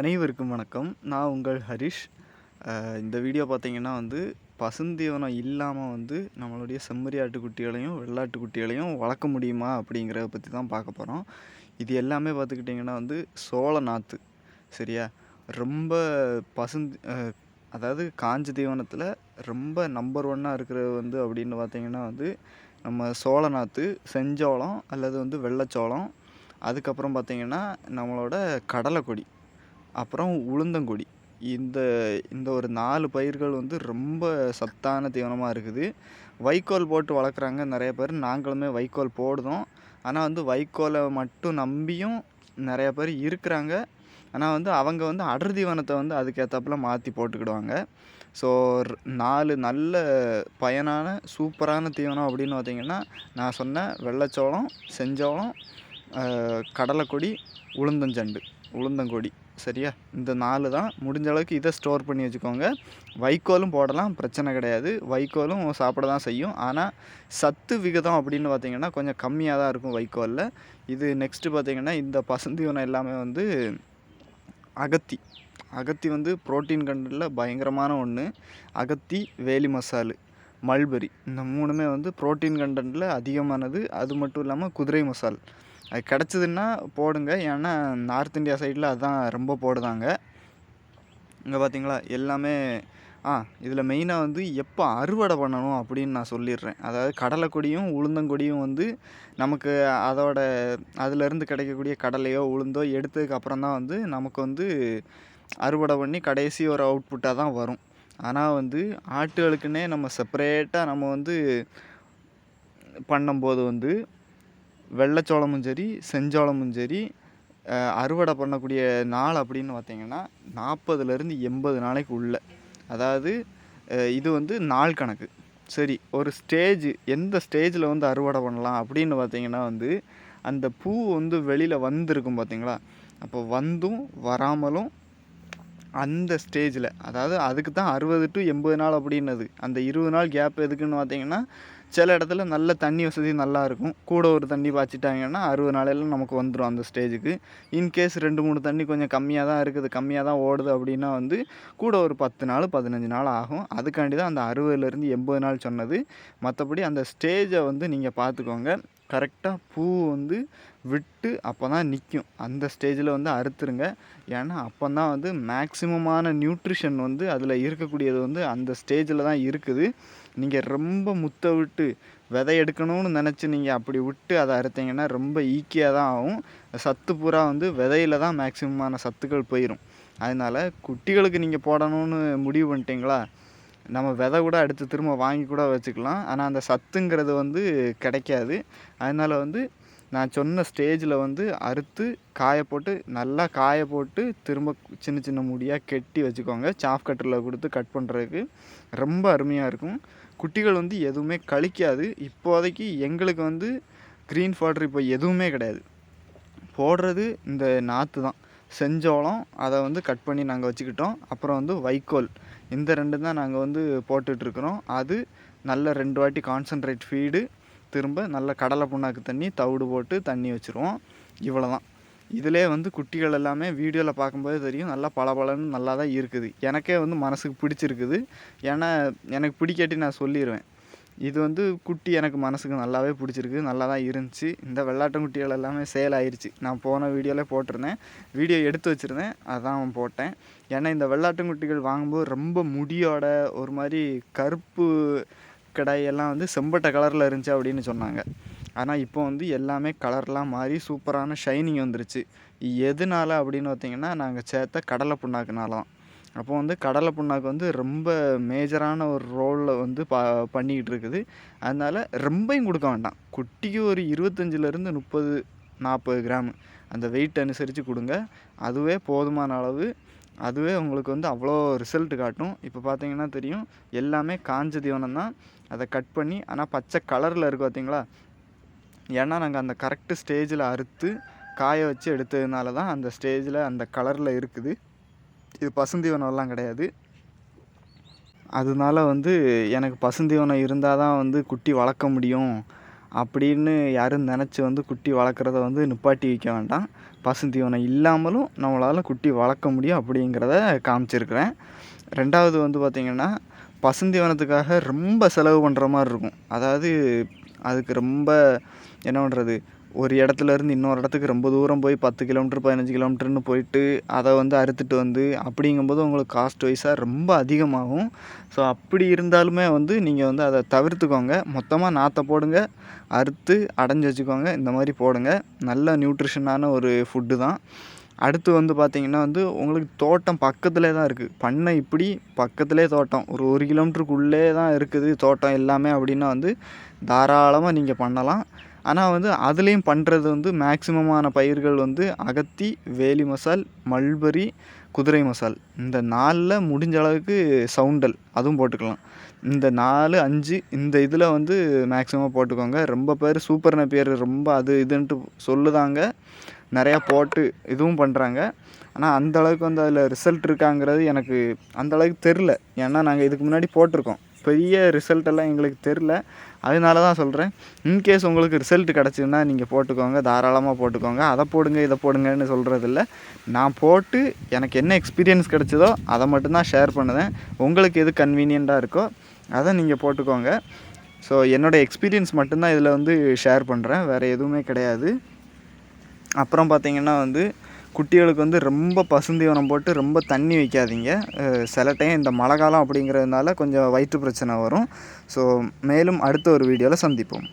அனைவருக்கும் வணக்கம். நான் உங்கள் ஹரிஷ். இந்த வீடியோ பார்த்தீங்கன்னா வந்து பசுந்தீவனம் இல்லாமல் வந்து நம்மளுடைய செம்மறி ஆட்டுக்குட்டிகளையும் வெள்ளாட்டு குட்டிகளையும் வளர்க்க முடியுமா அப்படிங்கிறத பற்றி தான் பார்க்க போகிறோம் இது எல்லாமே பார்த்துக்கிட்டிங்கன்னா வந்து சோள நாற்று சரியா? ரொம்ப பசுந்தி அதாவது காஞ்ச தீவனத்தில் ரொம்ப நம்பர் ஒன்னாக இருக்கிறது வந்து அப்படின்னு பார்த்திங்கன்னா வந்து நம்ம சோள நாற்று செஞ்சோளம் அல்லது வந்து வெள்ளைச்சோளம் அதுக்கப்புறம் பார்த்திங்கன்னா நம்மளோட கடலைக்கொடி. அப்புறம் உளுந்தங்கொடி. இந்த இந்த ஒரு நாலு பயிர்கள் வந்து ரொம்ப சத்தான தீவனமாக இருக்குது. வைக்கோல் போட்டு வளர்க்குறாங்க நிறைய பேர். நாங்களுமே வைக்கோல் போடுதோம் ஆனால் வந்து வைக்கோலை மட்டும் நம்பியும் நிறைய பேர் இருக்கிறாங்க. ஆனால் வந்து அவங்க வந்து அடர் தீவனத்தை வந்து அதுக்கேற்றாப்புல மாற்றி போட்டுக்கிடுவாங்க. ஸோ நாலு நல்ல பயனான சூப்பரான தீவனம் அப்படின்னு பார்த்தீங்கன்னா நான் சொன்ன வெள்ளைச்சோளம் செஞ்சோளம் கடலைக்கொடி உளுந்தஞ்சண்டு உளுந்தங்கொடி. சரியா? இந்த நாலு தான் முடிஞ்ச அளவுக்கு இதை ஸ்டோர் பண்ணி வச்சுக்கோங்க. வைக்கோலும் போடலாம் பிரச்சனை கிடையாது. வைக்கோலும் சாப்பிட தான் செய்யும். ஆனால் சத்து விகிதம் அப்படின்னு பார்த்தீங்கன்னா கொஞ்சம் கம்மியாக தான் இருக்கும் வைக்கோலில். இது நெக்ஸ்ட்டு பார்த்தீங்கன்னா இந்த பசந்தீவனம் எல்லாமே வந்து அகத்தி. அகத்தி வந்து புரோட்டீன் கண்டனில் பயங்கரமான ஒன்று அகத்தி வேலி மசாலு மல்பெரி. இந்த மூணுமே வந்து புரோட்டீன் கண்டனில் அதிகமானது. அது மட்டும் இல்லாமல் குதிரை மசால். அது கிடச்சிதுன்னா போடுங்க. ஏன்னா நார்த் இந்தியா சைடில் அதுதான் ரொம்ப போடுதாங்க. இங்கே பார்த்தீங்களா எல்லாமே ஆ இதில் மெயினாக வந்து எப்போ அறுவடை பண்ணணும் அப்படின்னு நான் சொல்லிடுறேன். அதாவது கடலைக்கொடியும் உளுந்தங்கொடியும் வந்து நமக்கு அதோட அதுலேருந்து கிடைக்கக்கூடிய கடலையோ உளுந்தோ எடுத்ததுக்கு அப்புறம் தான் வந்து நமக்கு வந்து அறுவடை பண்ணி கடைசி ஒரு அவுட்புட்டாக தான் வரும். ஆனால் வந்து ஆட்டுகளுக்குன்னே நம்ம செப்பரேட்டாக நம்ம வந்து பண்ணும்போது வந்து வெள்ளைச்சோளமும் சரி செஞ்சோளமும் சரி அறுவடை பண்ணக்கூடிய நாள் அப்படின்னு பார்த்தீங்கன்னா நாற்பதுலேருந்து எண்பது நாளைக்கு உள்ள. அதாவது இது வந்து நாள் கணக்கு. சரி ஒரு ஸ்டேஜ் எந்த ஸ்டேஜில் வந்து அறுவடை பண்ணலாம் அப்படின்னு பார்த்தீங்கன்னா வந்து அந்த பூ வந்து வெளியில் வந்திருக்கும் பார்த்தீங்களா? அப்போ வந்தும் வராமலும் அந்த ஸ்டேஜில் அதாவது அதுக்கு தான் அறுபது டு எண்பது நாள் அப்படின்னது. அந்த இருபது நாள் கேப் எதுக்குன்னு பார்த்தீங்கன்னா சில இடத்துல நல்ல தண்ணி வசதி நல்லா இருக்கும். கூட ஒரு தண்ணி பாய்ச்சிட்டாங்கன்னா அறுபது நாளையில் நமக்கு வந்துடும் அந்த ஸ்டேஜுக்கு. இன்கேஸ் ரெண்டு மூணு தண்ணி கொஞ்சம் கம்மியாக தான் இருக்குது கம்மியாக தான் ஓடுது அப்படின்னா வந்து கூட ஒரு பத்து நாள் பதினஞ்சு நாள் ஆகும். அதுக்காண்டி தான் அந்த அறுபதுலேருந்து எண்பது நாள் சொன்னது. மற்றபடி அந்த ஸ்டேஜை வந்து நீங்கள் பார்த்துக்கோங்க. கரெக்டாக பூ வந்து விட்டு அப்போ தான் நிற்கும் அந்த ஸ்டேஜில் வந்து அறுத்துருங்க. ஏன்னா அப்போ தான் வந்து மேக்ஸிமமான நியூட்ரிஷன் வந்து அதில் இருக்கக்கூடியது வந்து அந்த ஸ்டேஜில் தான் இருக்குது. நீங்கள் ரொம்ப முத்த விட்டு விதை எடுக்கணும்னு நினச்சி நீங்கள் அப்படி விட்டு அதை அறுத்தீங்கன்னா ரொம்ப ஈக்கியாக தான் ஆகும். சத்து பூரா வந்து விதையில தான் மேக்ஸிமமான சத்துக்கள் போயிடும் அதனால் குட்டிகளுக்கு நீங்கள் போடணும்னு முடிவு பண்ணிட்டீங்களா? நம்ம விதை கூட அடுத்து திரும்ப வாங்கி கூட வச்சுக்கலாம். ஆனால் அந்த சத்துங்கிறது வந்து கிடைக்காது. அதனால் வந்து நான் சொன்ன ஸ்டேஜில் வந்து அறுத்து காய போட்டு நல்லா காய போட்டு திரும்ப சின்ன சின்ன முடியாக கெட்டி வச்சுக்கோங்க. சாஃப் கட்டரில் கொடுத்து கட் பண்ணுறதுக்கு ரொம்ப அருமையாக இருக்கும். குட்டிகள் வந்து எதுவுமே கழிக்காது. இப்போதைக்கு எங்களுக்கு வந்து க்ரீன் ஃபாடர் இப்போ எதுவுமே கிடையாது. போடுறது இந்த நாற்று தான். செஞ்சோளம் அதை வந்து கட் பண்ணி நாங்கள் வச்சுக்கிட்டோம். அப்புறம் வந்து வைக்கோல். இந்த ரெண்டு தான் நாங்கள் வந்து போட்டுட்ருக்குறோம் அது நல்ல ரெண்டு வாட்டி கான்சன்ட்ரேட் ஃபீடு திரும்ப நல்ல கடலை புண்ணாக்கு தண்ணி தவிடு போட்டு தண்ணி வச்சுருவோம். இவ்வளோ தான் இதிலே வந்து குட்டிகள் எல்லாமே வீடியோவில் பார்க்கும்போது தெரியும். நல்லா பளபளன்னு நல்லா தான் இருக்குது. எனக்கே வந்து மனசுக்கு பிடிச்சிருக்குது. ஏன்னா எனக்கு பிடிக்காட்டி நான் சொல்லிடுவேன் இது வந்து குட்டி எனக்கு மனசுக்கு நல்லாவே பிடிச்சிருக்கு. நல்லா தான் இருந்துச்சு. இந்த வெள்ளாட்டங்குட்டிகள் எல்லாமே சேல் ஆயிடுச்சு நான் போன வீடியோவில் போட்டிருந்தேன். வீடியோ எடுத்து வச்சுருந்தேன். அதான் போட்டேன். ஏன்னா இந்த வெள்ளாட்டங்குட்டிகள் வாங்கும்போது ரொம்ப முடியோட ஒரு மாதிரி கருப்பு கடாயெல்லாம் வந்து செம்பட்டை கலரில் இருந்துச்சு அப்படின்னு சொன்னாங்க. ஆனால் இப்போ வந்து எல்லாமே கலர்லாம் மாறி சூப்பரான ஷைனிங் வந்துருச்சு. எதனால அப்படின்னு பார்த்தீங்கன்னா நாங்கள் சேர்த்த கடலை புண்ணாக்குனால தான். அப்போ வந்து கடலை புண்ணாக்கு வந்து ரொம்ப மேஜரான ஒரு ரோலில் வந்து பா பண்ணிக்கிட்டு இருக்குது. அதனால் ரொம்பையும் கொடுக்க வேண்டாம். குட்டிக்கு ஒரு இருபத்தஞ்சிலேருந்து முப்பது நாற்பது கிராம். அந்த வெயிட் அனுசரித்து கொடுங்க. அதுவே போதுமான அளவு அதுவே உங்களுக்கு வந்து அவ்வளோ ரிசல்ட் காட்டும். இப்போ பார்த்தீங்கன்னா தெரியும் எல்லாமே காஞ்ச தீவனம் தான். அதை கட் பண்ணி ஆனால் பச்சை கலரில் இருக்குது பார்த்தீங்களா ஏன்னா நாங்கள் அந்த கரெக்டு ஸ்டேஜில் அறுத்து காய வச்சு எடுத்ததுனால தான் அந்த ஸ்டேஜில் அந்த கலரில் இருக்குது. இது பசுந்தீவனம்லாம் கிடையாது. அதனால வந்து எனக்கு பசுந்தீவனம் இருந்தால் தான் வந்து குட்டி வளர்க்க முடியும். அப்படின்னு யாரும் நினச்சி வந்து குட்டி வளர்க்குறத வந்து நிப்பாட்டி வைக்க வேண்டாம். பசுந்தீவனம் இல்லாமலும் நம்மளால் குட்டி வளர்க்க முடியும் அப்படிங்கிறத காமிச்சிருக்கிறேன். ரெண்டாவது வந்து பார்த்திங்கன்னா பசுந்தீவனத்துக்காக ரொம்ப செலவு பண்ணுற மாதிரி இருக்கும். அதாவது அதுக்கு ரொம்ப என்ன பண்ணுறது ஒரு இடத்துல இருந்து இன்னொரு இடத்துக்கு ரொம்ப தூரம் போய் பத்து கிலோமீட்டர் பதினஞ்சு கிலோமீட்டர்னு போயிட்டு அதை வந்து அறுத்துட்டு வந்து அப்படிங்கும்போது உங்களுக்கு காஸ்ட் வைஸாக ரொம்ப அதிகமாகும். ஸோ அப்படி இருந்தாலுமே வந்து நீங்கள் வந்து அதை தவிர்த்துக்கோங்க. மொத்தமாக நாற்றை போடுங்க அறுத்து அடைஞ்சு வச்சுக்கோங்க. இந்த மாதிரி போடுங்க. நல்ல நியூட்ரிஷனான ஒரு ஃபுட்டு தான். அடுத்து வந்து பார்த்திங்கன்னா வந்து உங்களுக்கு தோட்டம் பக்கத்துலே தான் இருக்குது பண்ணை இப்படி பக்கத்துலேயே தோட்டம். ஒரு ஒரு கிலோமீட்டருக்குள்ளே தான் இருக்குது தோட்டம் எல்லாமே அப்படின்னா வந்து தாராளமாக நீங்கள் பண்ணலாம். ஆனால் வந்து அதுலேயும் பண்ணுறது வந்து மேக்சிமமான பயிர்கள் வந்து அகத்தி வேலி மசால் மல்பரி குதிரை மசால். இந்த நாலில் முடிஞ்ச அளவுக்கு சவுண்டல் அதுவும் போட்டுக்கலாம். இந்த நாலு அஞ்சு இந்த இதில் வந்து மேக்ஸிமம் போட்டுக்கோங்க. ரொம்ப பேர் சூப்பர் பேர் ரொம்ப அது இதுன்ட்டு சொல்லுதாங்க. நிறையா போட்டு இதுவும் பண்ணுறாங்க ஆனால் அந்த அளவுக்கு வந்து அதில் ரிசல்ட் இருக்காங்கிறது எனக்கு அந்த அளவுக்கு தெரில ஏன்னா நாங்கள் இதுக்கு முன்னாடி போட்டிருக்கோம். பெரிய ரிசல்ட் எல்லாம் எங்களுக்கு தெரில அதனால தான் சொல்கிறேன் இன்கேஸ் உங்களுக்கு ரிசல்ட் கிடச்சிதுன்னா நீங்கள் போட்டுக்கோங்க. தாராளமாக போட்டுக்கோங்க. அதை போடுங்க இதை போடுங்கன்னு சொல்கிறதில்ல நான் போட்டு எனக்கு என்ன எக்ஸ்பீரியன்ஸ் கிடச்சதோ அதை மட்டும்தான் ஷேர் பண்ணுவேன். உங்களுக்கு எது கன்வீனியண்ட்டாக இருக்கோ அதை நீங்கள் போட்டுக்கோங்க. ஸோ என்னோடய எக்ஸ்பீரியன்ஸ் மட்டும்தான் இதில் வந்து ஷேர் பண்ணுறேன் வேறு எதுவுமே கிடையாது. அப்புறம் பார்த்திங்கன்னா வந்து குட்டிகளுக்கு வந்து ரொம்ப பசுந்தீவனம் போட்டு ரொம்ப தண்ணி வைக்காதீங்க. சில டைம் இந்த மழை காலம் அப்படிங்கிறதுனால கொஞ்சம் வயிற்று பிரச்சனை வரும். ஸோ மேலும் அடுத்த ஒரு வீடியோவில் சந்திப்போம்.